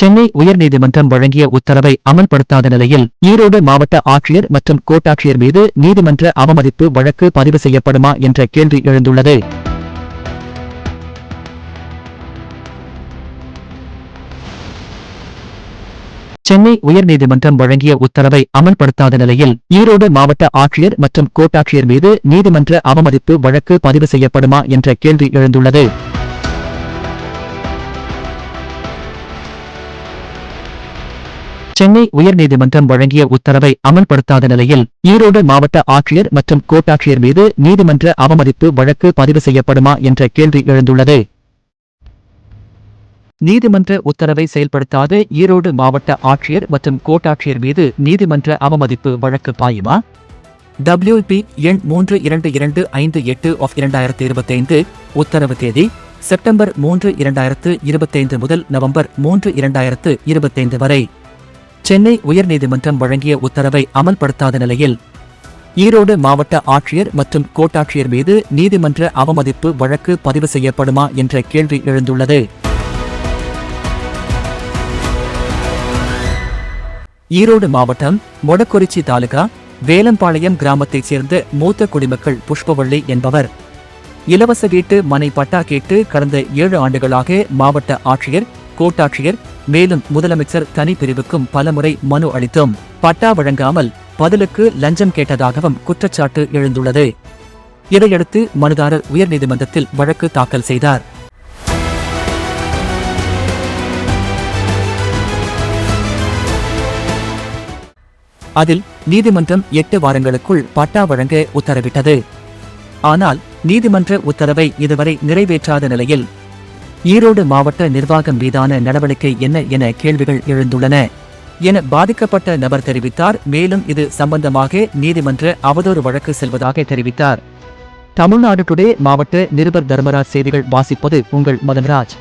சென்னை உயர்நீதிமன்றம் வழங்கிய உத்தரவை அமல்படுத்தாத நிலையில் ஈரோடு மாவட்ட ஆட்சியர் மற்றும் கோட்டாட்சியர் மீது நீதிமன்ற அவமதிப்பு வழக்கு பதிவு செய்யப்படுமா என்ற கேள்வி எழுந்துள்ளது. சென்னை உயர்நீதிமன்றம் வழங்கிய உத்தரவை அமல்படுத்தாத நிலையில் ஈரோடு மாவட்ட ஆட்சியர் மற்றும் கோட்டாட்சியர் மீது நீதிமன்ற அவமதிப்பு வழக்கு பதிவு செய்யப்படுமா என்ற கேள்வி எழுந்துள்ளது. சென்னை உயர்நீதிமன்றம் வழங்கிய உத்தரவை அமல்படுத்தாத நிலையில் ஈரோடு மாவட்ட ஆட்சியர் மற்றும் கோட்டாட்சியர் மீது நீதிமன்ற அவமதிப்பு வழக்கு பதிவு செய்யப்படுமா என்ற கேள்வி எழுந்துள்ளது. நீதிமன்ற உத்தரவை செயல்படுத்தாத ஈரோடு மாவட்ட ஆட்சியர் மற்றும் கோட்டாட்சியர் மீது நீதிமன்ற அவமதிப்பு வழக்கு பாயுமா? டபிள்யூபி எண் மூன்று இரண்டு இரண்டு ஐந்து எட்டு ஆஃப் இரண்டாயிரத்து இருபத்தைந்து உத்தரவு தேதி செப்டம்பர் மூன்று இரண்டாயிரத்து இருபத்தைந்து முதல் நவம்பர் மூன்று இரண்டாயிரத்து இருபத்தைந்து வரை. சென்னை உயர்நீதிமன்றம் வழங்கிய உத்தரவை அமல்படுத்தாத நிலையில் ஈரோடு மாவட்ட ஆட்சியர் மற்றும் கோட்டாட்சியர் மீது நீதிமன்ற அவமதிப்பு வழக்கு பதிவு செய்யப்படுமா என்ற கேள்வி எழுந்துள்ளது. ஈரோடு மாவட்டம் மொடக்குறிச்சி தாலுகா வேலம்பாளையம் கிராமத்தைச் சேர்ந்த மூத்த குடிமக்கள் புஷ்பவள்ளி என்பவர். இலவச வீட்டு மனை பட்டா கேட்டு கடந்த ஏழு ஆண்டுகளாக மாவட்ட ஆட்சியர் கோட்டாட்சியர் மேலும் முதலமைச்சர் தனி பிரிவுக்கும் பலமுறை மனு அளித்தும் பட்டா வழங்காமல் பதிலுக்கு லஞ்சம் கேட்டதாகவும் குற்றச்சாட்டு எழுந்துள்ளது. இதையடுத்து மனுதாரர் உயர்நீதிமன்றத்தில் வழக்கு தாக்கல் செய்தார். அதில் நீதிமன்றம் எட்டு வாரங்களுக்குள் பட்டா வழங்க உத்தரவிட்டது. ஆனால் நீதிமன்ற உத்தரவை இதுவரை நிறைவேற்றாத நிலையில் ஈரோடு மாவட்ட நிர்வாகம் மீதான நடவடிக்கை என்ன என கேள்விகள் எழுந்துள்ளன என பாதிக்கப்பட்ட நபர் தெரிவித்தார். மேலும் இது சம்பந்தமாக நீதிமன்ற அவதூறு வழக்கு செல்வதாக தெரிவித்தார். தமிழ்நாடு டுடே மாவட்ட நிருபர் தர்மராஜ் செய்திகள் வாசிப்பது உங்கள் மதன்ராஜ்.